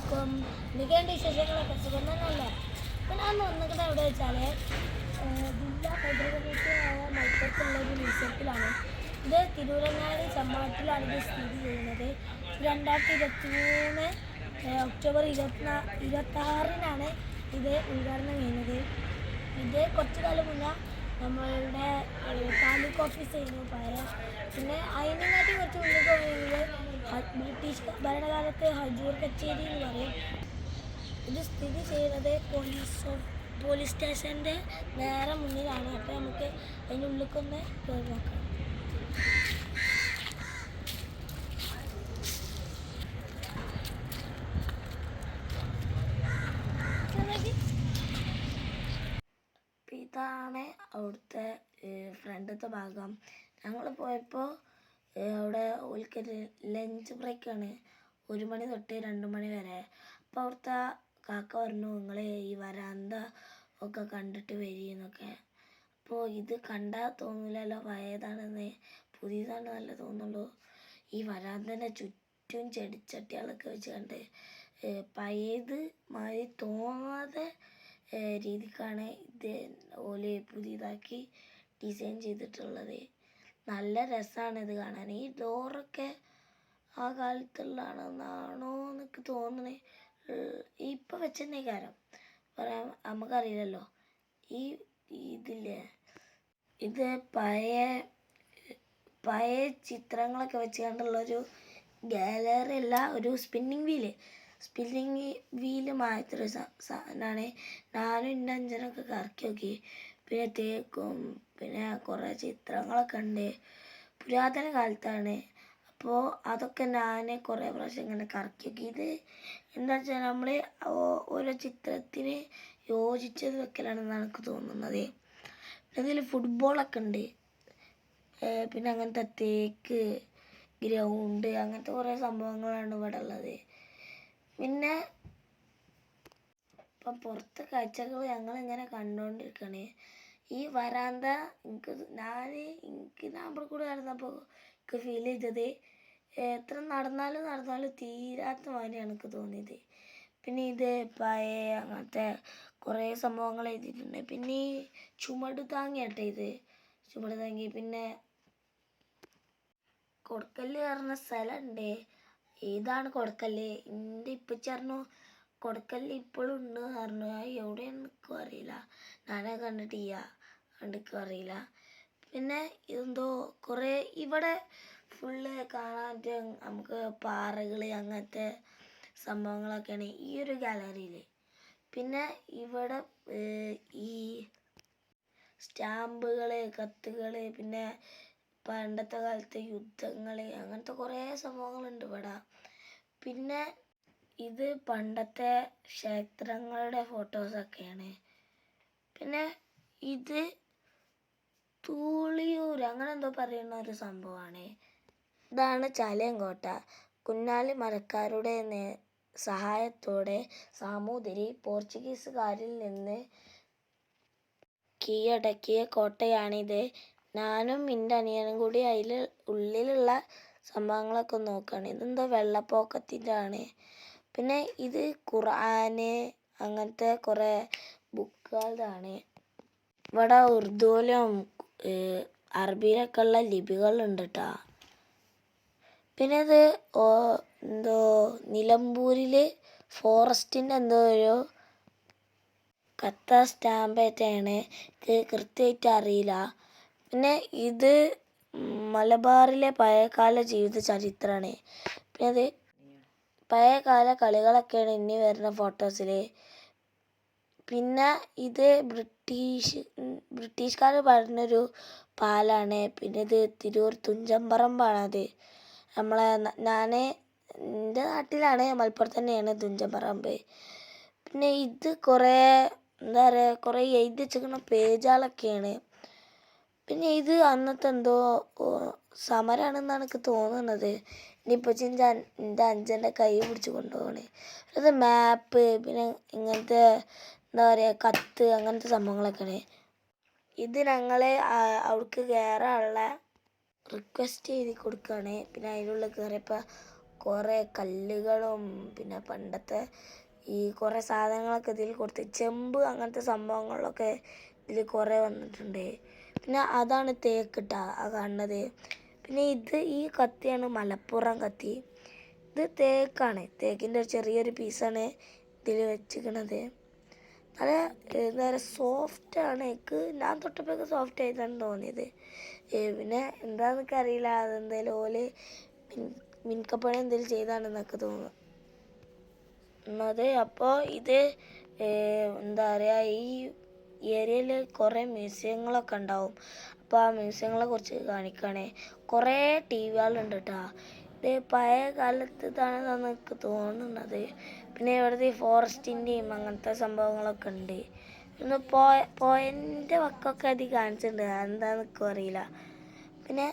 അലൈക്കും എന്തൊക്കെയുണ്ട് വിശേഷങ്ങളൊക്കെ? സുഖം തന്നെയല്ലേ അപ്പം ഞാൻ വന്നിട്ട് എവിടെ വെച്ചാൽ ജില്ലാ പൈതൃകമീറ്റായ മലപ്പുറത്തുള്ള ഒരു മ്യൂസിയത്തിലാണ് ഇത് തിരുവനന്തപുരം ചമ്മാട്ടിലാണ് ഇത് സ്ഥിതി ചെയ്യുന്നത്. രണ്ടായിരത്തി ഇരുപത്തി മൂന്ന് ഒക്ടോബർ ഇരുപത്തിനാ ഇരുപത്താറിനാണ് ഇത് ഉദ്ഘാടനം ചെയ്യുന്നത്. ഇത് കുറച്ചു കാലം മുന്നേ നമ്മളുടെ താലൂക്ക് ഓഫീസായിരുന്നു പഴയ. പിന്നെ അതിനെക്കാട്ടി കുറച്ച് മുന്നേ പറയുന്നത് ഹ- ബ്രിട്ടീഷ് ഭരണകാലത്ത് ഹജൂർ കച്ചേരി എന്ന് പറയും. ഇത് സ്ഥിതി ചെയ്യുന്നത് പോലീസ് പോലീസ് സ്റ്റേഷന്റെ നേരെ മുന്നിലാണ്. അപ്പോൾ നമുക്ക് അതിന്റെ ഉള്ളിലേക്കൊന്ന് കയറി നോക്കാം. ഇതാണ് അവിടുത്തെ ഫ്രണ്ടത്തെ ഭാഗം. ഞങ്ങൾ പോയപ്പോൾ അവിടെ ഓൽക്ക് ലഞ്ച് ബ്രേക്കാണ് ഒരു മണി തൊട്ട് രണ്ട് മണി വരെ. അപ്പോൾ അവിടുത്തെ കാക്ക പറഞ്ഞു നിങ്ങൾ ഈ വരാന്ത ഒക്കെ കണ്ടിട്ട് വരിയെന്നൊക്കെ അപ്പോൾ ഇത് കണ്ടാൽ തോന്നില്ലല്ലോ പഴയതാണെന്ന് പുതിയതാണ് നല്ല തോന്നുള്ളൂ. ഈ വരാന്തന്റെ ചുറ്റും ചെടിച്ചട്ടികളൊക്കെ വെച്ച് കണ്ട് പഴയത് മാതിരി തോന്നാതെ രീതിക്കാണ് ഇത് ഓൽ പുതിയതാക്കി ഡിസൈൻ ചെയ്തിട്ടുള്ളത്. നല്ല രസമാണ് ഇത് കാണാൻ ഈ ഡോറൊക്കെ ആ കാലത്തുള്ളതാണെന്നാണോ എന്നൊക്കെ തോന്നണേ. ഇപ്പം വെച്ചെന്നേ കാരം പറയാൻ നമുക്കറിയില്ലല്ലോ ഈ ഇതില്ലേ ഇത് പഴയ പഴയ ചിത്രങ്ങളൊക്കെ വെച്ച് കണ്ടുള്ളൊരു ഗാലറി അല്ല ഒരു സ്പിന്നിങ് വീൽ സ്പിന്നിങ് വീൽ മാറ്റൊരു സാധനമാണ് ഞാനും എന്റെ അഞ്ചനൊക്കെ കറക്കി നോക്കി. പിന്നെ തേക്കും പിന്നെ കുറേ ചിത്രങ്ങളൊക്കെ ഉണ്ട് പുരാതന കാലത്താണ്. അപ്പോൾ അതൊക്കെ ഞാൻ കുറേ പ്രാവശ്യം ഇങ്ങനെ കറക്കി നോക്കി. ഇത് എന്താ വെച്ചാൽ നമ്മൾ ഓരോ ചിത്രത്തിന് യോജിച്ചത് വെക്കലാണെന്ന് എനിക്ക് തോന്നുന്നത്. പിന്നെ അതിൽ ഫുട്ബോളൊക്കെ ഉണ്ട് പിന്നെ അങ്ങനത്തെ തേക്ക് ഗ്രൗണ്ട് അങ്ങനത്തെ കുറേ സംഭവങ്ങളാണ് ഇവിടെ ഉള്ളത് പിന്നെ ഇപ്പം പുറത്തെ കാഴ്ചകൾ ഞങ്ങൾ ഇങ്ങനെ കണ്ടുകൊണ്ടിരിക്കണേ. ഈ വരാന്ത എനിക്ക് ഞാൻ എനിക്ക് ഇവിടെ കൂടെ നടന്നപ്പോൾ എനിക്ക് ഫീൽ ചെയ്തത്. എത്ര നടന്നാലും നടന്നാലും തീരാത്ത മാതിരിയാണ് എനിക്ക് തോന്നിയത്. പിന്നെ ഇത് പഴയ അങ്ങനത്തെ കുറേ സംഭവങ്ങൾ എഴുതിയിട്ടുണ്ട്. പിന്നെ ഈ ചുമട് താങ്ങിയാട്ടെ ഇത്. ചുമട് താങ്ങി. പിന്നെ കൊടുക്കല്ല് പറഞ്ഞ സ്ഥലമുണ്ട് ഏതാണ് കൊടുക്കല്ല് എന്റെ ഇപ്പച്ചി പറഞ്ഞു കൊടുക്കല്ല് ഇപ്പോഴും ഉണ്ട് പറഞ്ഞു. എവിടെയാണ് എനിക്കും അറിയില്ല. ഞാനത് കണ്ടിട്ടില്ല കണ്ടിക്കും അറിയില്ല. പിന്നെ എന്തോ കുറേ ഇവിടെ ഫുള്ള് കാണാനായിട്ട് നമുക്ക് പാറകൾ അങ്ങനത്തെ സംഭവങ്ങളൊക്കെയാണ് ഈ ഒരു ഗാലറിയിൽ പിന്നെ ഇവിടെ ഈ സ്റ്റാമ്പുകൾ കത്തുകൾ പിന്നെ പണ്ടത്തെ കാലത്തെ യുദ്ധങ്ങൾ അങ്ങനത്തെ കുറേ സംഭവങ്ങളുണ്ട് ഇവിടെ. പിന്നെ ഇത് പണ്ടത്തെ ക്ഷേത്രങ്ങളുടെ ഫോട്ടോസൊക്കെയാണ് പിന്നെ ഇത് തൂളിയൂർ അങ്ങനെ എന്തോ പറയുന്ന ഒരു സംഭവമാണ് ഇതാണ് ചാലിയങ്കോട്ട. കുഞ്ഞാലി മരക്കാരുടെ സഹായത്തോടെ സാമൂതിരി പോർച്ചുഗീസുകാരിൽ നിന്ന് കീഴടക്കിയ കോട്ടയാണിത്. ഞാനും എന്റെ അനിയനും കൂടി അതിൽ ഉള്ളിലുള്ള സംഭവങ്ങളൊക്കെ നോക്കുകയാണ് ഇതെന്തോ വെള്ളപ്പൊക്കത്തിന്റെ ആണ് പിന്നെ ഇത് ഖുർആന് അങ്ങനത്തെ കുറേ ബുക്കുകളാണ് ഇവിടെ ഉറുദുവിലും അറബിയിലൊക്കെ ഉള്ള ലിപികളുണ്ട് കേട്ടോ പിന്നെ ഇത് എന്തോ നിലമ്പൂരിൽ ഫോറസ്റ്റിന്റെ എന്തോ ഒരു കത്ത സ്റ്റാമ്പായിട്ടാണ് എനിക്ക് കൃത്യമായിട്ട് അറിയില്ല. പിന്നെ ഇത് മലബാറിലെ പഴയകാല ജീവിത ചരിത്രമാണ്. പിന്നെ അത് പഴയകാല കളികളൊക്കെയാണ് ഇനി വരുന്ന ഫോട്ടോസിൽ പിന്നെ ഇത് ബ്രിട്ടീഷ് ബ്രിട്ടീഷുകാർ പറഞ്ഞൊരു പാലാണ്. പിന്നെ ഇത് തിരൂർ തുഞ്ചൻപറമ്പാണത് നമ്മളെ ഞാൻ എന്റെ നാട്ടിലാണ് മലപ്പുറത്ത് തന്നെയാണ് തുഞ്ചൻപറമ്പ് പിന്നെ ഇത് കുറേ എന്താ പറയുക കുറേ എഴുതി വെച്ചിരിക്കുന്ന പേജുകളൊക്കെയാണ്. പിന്നെ ഇത് അന്നത്തെ എന്തോ സമരാണെന്നാണ് എനിക്ക് തോന്നുന്നത്. ഇനിയിപ്പോൾ ചിന്റെ എന്റെ അഞ്ചന്റെ കൈ പിടിച്ച് കൊണ്ടുപോകണേ അത് മാപ്പ് പിന്നെ ഇങ്ങനത്തെ എന്താ പറയുക കത്ത് അങ്ങനത്തെ സംഭവങ്ങളൊക്കെയാണ്. ഇത് ഞങ്ങളെ അവൾക്ക് കയറാനുള്ള റിക്വസ്റ്റ് ചെയ്ത് കൊടുക്കുകയാണ് പിന്നെ അതിനുള്ളിൽ കയറിയപ്പോൾ കുറേ കല്ലുകളും പിന്നെ പണ്ടത്തെ ഈ കുറേ സാധനങ്ങളൊക്കെ ഇതിൽ കൊടുത്ത് ചെമ്പ് അങ്ങനത്തെ സംഭവങ്ങളിലൊക്കെ ഇതിൽ കുറേ വന്നിട്ടുണ്ട്. പിന്നെ അതാണ് തേക്കിട്ട കാണുന്നത്. പിന്നെ ഇത് ഈ കത്തിയാണ് മലപ്പുറം കത്തി. ഇത് തേക്കാണ്. തേക്കിന്റെ ചെറിയൊരു പീസാണ് ഇതിൽ വെച്ചിരിക്കണത്. നല്ല എന്താ പറയുക സോഫ്റ്റാണ് എനിക്ക് ഞാൻ തൊട്ടപ്പോഴൊക്കെ സോഫ്റ്റ് ആയിട്ടാണ് തോന്നിയത്. പിന്നെ എന്താണെന്നൊക്കെ അറിയില്ല. അതെന്തായാലും ഓൽ മിൻ മിൻകപ്പണി എന്തെങ്കിലും ചെയ്താണെന്നൊക്കെ തോന്നുന്നു. അതെ അപ്പോൾ ഇത് എന്താ പറയുക ഈ ഏരിയയിൽ കുറേ മ്യൂസിയങ്ങളൊക്കെ ഉണ്ടാവും. അപ്പോൾ ആ മ്യൂസിയങ്ങളെ കുറിച്ച് കാണിക്കണേ. കുറേ ടി വികളുണ്ട് കേട്ടോ ഇത് പഴയ കാലത്ത് ഇതാണെന്നാണ് എനിക്ക് തോന്നുന്നത്. പിന്നെ ഇവിടുത്തെ ഫോറസ്റ്റിന്റെയും അങ്ങനത്തെ സംഭവങ്ങളൊക്കെ ഉണ്ട്. ഒന്ന് പോയ പോയന്റെ വക്കൊക്കെ അത് കാണിച്ചിട്ടുണ്ട്. എന്താണെന്ന് എനിക്കും അറിയില്ല. പിന്നെ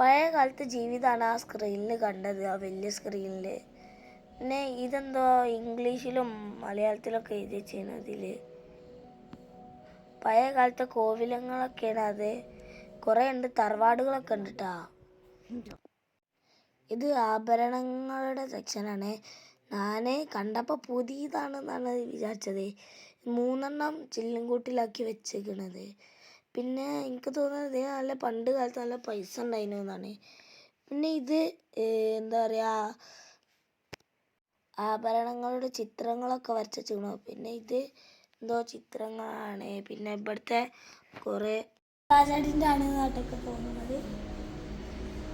പഴയ കാലത്ത് ജീവിതമാണ് ആ സ്ക്രീനിൽ കണ്ടത് ആ വലിയ സ്ക്രീനിൽ പിന്നെ ഇതെന്തോ ഇംഗ്ലീഷിലും മലയാളത്തിലൊക്കെ എഴുതി വെച്ചിരുന്നു ഇതിൽ പഴയ കാലത്തെ കോവിലങ്ങളൊക്കെയാണ് അത്. കുറേ ഉണ്ട് തറവാടുകളൊക്കെ ഉണ്ട് ഇത് ആഭരണങ്ങളുടെ സെക്ഷനാണ്. ഞാൻ കണ്ടപ്പോൾ പുതിയതാണെന്നാണ് വിചാരിച്ചത്. മൂന്നെണ്ണം ചില്ലുംകൂട്ടിലാക്കി വെച്ചേക്കണത്. പിന്നെ എനിക്ക് തോന്നുന്നത് നല്ല പണ്ട് കാലത്ത് നല്ല പൈസ ഉണ്ടായിരുന്നു എന്നാണ്. പിന്നെ ഇത് എന്താ പറയുക ആഭരണങ്ങളുടെ ചിത്രങ്ങളൊക്കെ വരച്ചു പിന്നെ ഇത് എന്തോ ചിത്രങ്ങളാണ്. പിന്നെ ഇവിടുത്തെ കുറേ ആണ് നാട്ടൊക്കെ പോകുന്നത്.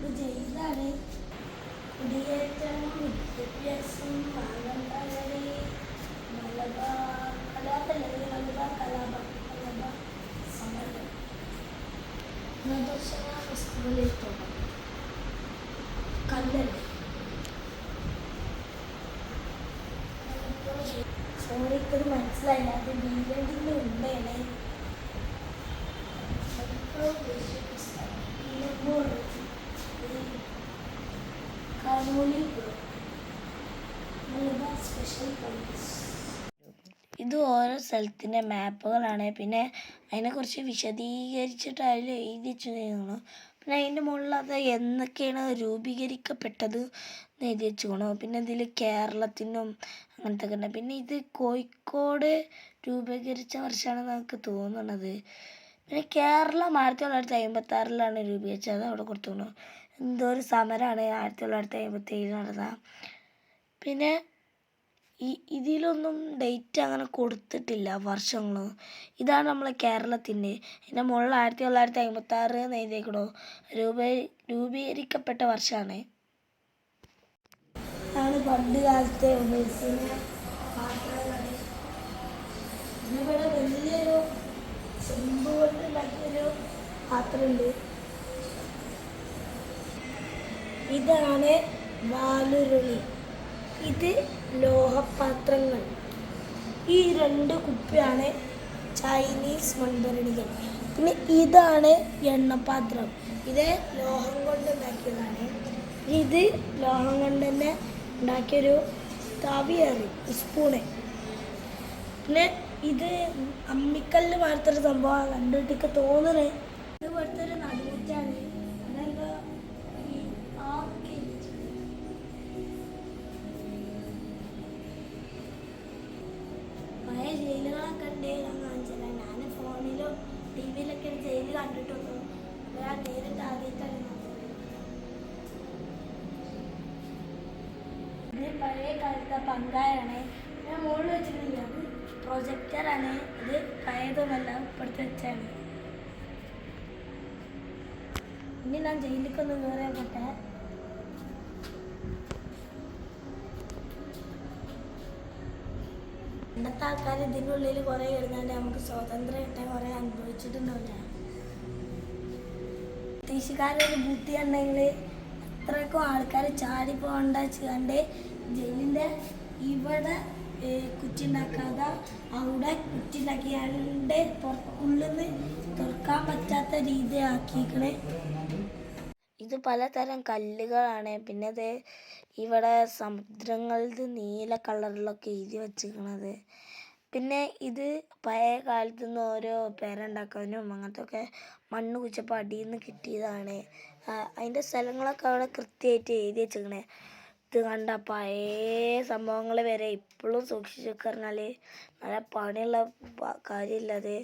ഇത് സോറി മനസ്സിലായില്ല. ഇത് ഓരോ സ്ഥലത്തിന്റെ മാപ്പുകളാണ്. പിന്നെ അതിനെക്കുറിച്ച് വിശദീകരിച്ചിട്ട് അതിൽ എഴുതി വെച്ചിരിക്കുന്നു പിന്നെ അതിന്റെ മുകളിൽ അത് എന്നൊക്കെയാണ് രൂപീകരിക്കപ്പെട്ടത് എന്ന് എഴുതി വെച്ചിരിക്കണു പിന്നെ ഇതിൽ കേരളത്തിനും അങ്ങനത്തെ പിന്നെ ഇത് കോഴിക്കോട് രൂപീകരിച്ച വർഷമാണെന്ന് നമുക്ക് തോന്നുന്നത്. പിന്നെ കേരളം ആയിരത്തി തൊള്ളായിരത്തി അമ്പത്തി ആറിലാണ് രൂപീകരിച്ചത് അവിടെ കൊടുത്തു എന്തോ ഒരു സമരമാണ് ആയിരത്തി തൊള്ളായിരത്തി അമ്പത്തി ഏഴിൽ നടന്ന. പിന്നെ ഈ ഇതിലൊന്നും ഡേറ്റ് അങ്ങനെ കൊടുത്തിട്ടില്ല വർഷങ്ങൾ ഇതാണ് നമ്മളെ കേരളത്തിന്റെ. എന്റെ മുകളിൽ ആയിരത്തി തൊള്ളായിരത്തി അമ്പത്തി ആറ് എഴുതിയേക്കണോ. രൂപീ രൂപീകരിക്കപ്പെട്ട വർഷമാണ്. പണ്ട് കാലത്തെ ഉപയോഗിക്കുന്ന പാത്രങ്ങളാണ് ഇവിടെ വലിയൊരു ചെമ്പ് കൊണ്ട് ഉണ്ടാക്കിയൊരു പാത്രമുണ്ട്. ഇതാണ് വാലുരുളി. ഇത് ലോഹപാത്രങ്ങൾ. ഈ രണ്ട് കുപ്പിയാണ് ചൈനീസ് മൺഭരണികൾ. പിന്നെ ഇതാണ് എണ്ണപാത്രം. ഇത് ലോഹം കൊണ്ട് ഉണ്ടാക്കിയതാണ് ഇത് ലോഹം കൊണ്ട് തന്നെ ഉണ്ടാക്കിയൊരു തവിയാണ് സ്പൂണ്. പിന്നെ ഇത് അമ്മിക്കല്ല് പോലത്തെ ഒരു സംഭവമാണ്. കണ്ടിട്ടൊക്കെ തോന്നണേ. ഇത് പോലത്തെ ഒരു പഴയ ഞാൻ ഫോണിലും പഴയ കാലത്തെ പങ്കായാണ് ഞാൻ മുകളിൽ വെച്ചിട്ടില്ല അത് പ്രൊജക്ടറാണ് ഇത് പഴയതൊന്നല്ല ഇപ്പോഴത്തെ വെച്ചാണ്. ഇനി ഞാൻ ജയിലിലേക്കൊന്ന് കയറിയാൽ പോട്ടെ പണ്ടത്തെ ആൾക്കാർ ഇതിനുള്ളിൽ കുറേ ഇരുന്നാണ്ട് നമുക്ക് സ്വാതന്ത്ര്യം കിട്ടാൻ കുറേ അനുഭവിച്ചിട്ടുണ്ടാവില്ല. ബ്രിട്ടീഷുകാരൊരു ബുദ്ധി ഉണ്ടെങ്കിൽ അത്രയ്ക്കും ആൾക്കാർ ചാടി പോകണ്ട ചെയ്യാണ്ട് ജയിലിന്റെ ഇവിടെ കുറ്റി ഉണ്ടാക്കാതെ അവിടെ കുറ്റി ഉണ്ടാക്കിയാണ്ട് ഉള്ളിൽ നിന്ന് തുറക്കാൻ പറ്റാത്ത രീതി ആക്കിക്കണേ ഇത് പലതരം കല്ലുകളാണ്. പിന്നെ ഇത് ഇവിടെ സമുദ്രങ്ങളിൽ നീല കളറിലൊക്കെ എഴുതി വെച്ചിരിക്കണത്. പിന്നെ ഇത് പഴയ കാലത്ത് നിന്ന് ഓരോ പേരുണ്ടാക്കാനും അങ്ങനത്തെ ഒക്കെ മണ്ണ് കുച്ചപ്പോൾ അടിയിൽ നിന്ന് കിട്ടിയതാണ് അതിന്റെ സ്ഥലങ്ങളൊക്കെ അവിടെ കൃത്യമായിട്ട് എഴുതി വെച്ചിരിക്കണേ. ഇത് കണ്ട പഴയ സംഭവങ്ങൾ വരെ ഇപ്പോഴും സൂക്ഷിച്ചു പറഞ്ഞാൽ നല്ല പണിയുള്ള കാര്യമില്ലത്.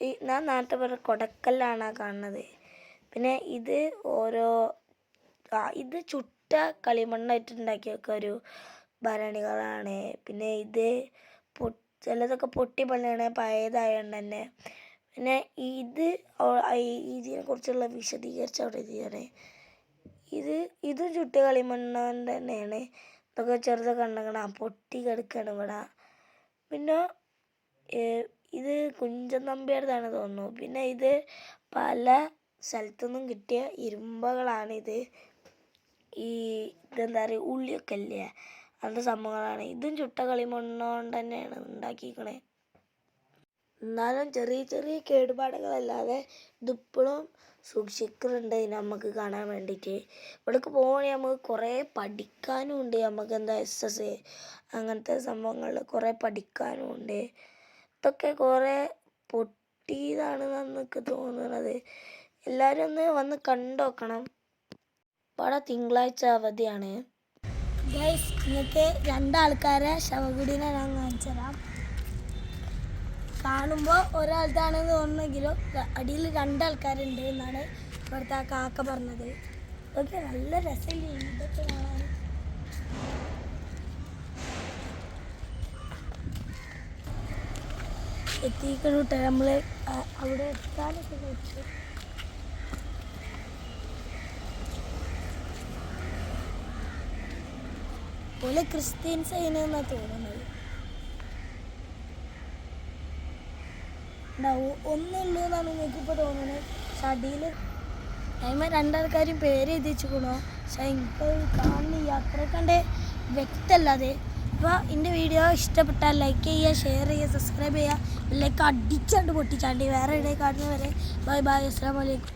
ഈ ഞാൻ നേരത്തെ പറഞ്ഞ കൊടക്കല്ലാണ് കാണുന്നത്. പിന്നെ ഇത് ഓരോ ആ ഇത് ചുട്ട കളിമണ്ണായിട്ട് ഉണ്ടാക്കി ഒരു ഭരണികളാണ്. പിന്നെ ഇത് പൊ ചിലതൊക്കെ പൊട്ടി പണിയാണ് പഴയതായതുകൊണ്ട് തന്നെ. പിന്നെ ഇത് ഓ- ഈ- ഇതിനെ കുറിച്ചുള്ള വിശദീകരിച്ച് അവിടെ എഴുതിയാണ് ഇത് ഇതും ചുട്ട് കളിമണ്ണ് തന്നെയാണ്. ഇതൊക്കെ ചെറുത് കണ്ടങ്ങട പൊട്ടി കിടക്കണം ഇവിടെ. പിന്നെ ഇത് കുഞ്ചൻ നമ്പ്യാരതാണ് തോന്നുന്നു. പിന്നെ ഇത് പല സ്ഥലത്തുനിന്നും കിട്ടിയ ഇരുമ്പകളാണിത്. ഈ ഇതെന്താ പറയുക ഉള്ളിയൊക്കെ ഇല്ലേ? അങ്ങനത്തെ സംഭവങ്ങളാണ്. ഇതും ചുട്ട കളിമണ്ണ് കൊണ്ട് തന്നെയാണ് ഉണ്ടാക്കിയിരിക്കണേ എന്നാലും ചെറിയ ചെറിയ കേടുപാടുകളല്ലാതെ ഇതിപ്പോഴും സൂക്ഷിക്കുന്നുണ്ട് നമുക്ക് കാണാൻ വേണ്ടിയിട്ട്. ഇവിടേക്ക് പോകണമെങ്കിൽ നമുക്ക് കുറേ പഠിക്കാനും ഉണ്ട്. നമുക്ക് എന്താ എസ് എസ് അങ്ങനത്തെ സംഭവങ്ങളിൽ കുറേ പഠിക്കാനും ഉണ്ട്. ഇതൊക്കെ കുറേ പൊട്ടിയതാണ് നമുക്ക് തോന്നുന്നത്. എല്ലാവരും ഒന്ന് വന്ന് കണ്ടോക്കണം ഇവിടെ തിങ്കളാഴ്ച അവധിയാണ്. ഗൈസ് നിങ്ങൾക്ക് രണ്ടാൾക്കാരെ ശവകുടീനെ ഞാൻ കാണിച്ചു തരാം കാണുമ്പോൾ ഒരാൾക്കാണെന്ന് തോന്നുന്നെങ്കിലും അടിയിൽ രണ്ടാൾക്കാരുണ്ട് എന്നാണ് ഇവിടുത്തെ ആ കാക്ക പറഞ്ഞത്. ഓക്കെ നല്ല രസമില്ല ഇതൊക്കെ കാണാൻ. എത്തിക്കണോട്ടെ നമ്മൾ അവിടെ എത്താനൊക്കെ കഴിച്ചു പോലെ ക്രിസ്ത്യൻസ് അതിനെന്നാണ് തോന്നുന്നത് ഉണ്ടാവും ഒന്നുള്ളൂ എന്നാണ് എനിക്കിപ്പോൾ തോന്നുന്നത്. പക്ഷെ അടിയിൽ അതിമ രണ്ടാൾക്കാരും പേര് എഴുതിച്ചിക്കണോ പക്ഷെ എനിക്ക് കാണുന്നില്ല അത്ര കണ്ട് വ്യക്തമല്ലാതെ. അപ്പോൾ എന്റെ വീഡിയോ ഇഷ്ടപ്പെട്ടാൽ ലൈക്ക് ചെയ്യുക ഷെയർ ചെയ്യുക സബ്സ്ക്രൈബ് ചെയ്യുക. ലൈക്ക് അടിച്ചാണ്ട് പൊട്ടിച്ചാണ്ട്. വേറെ ഇടയിൽ കാണുന്നവരെ ബൈ ബൈ അസ്സാം വലൈക്കും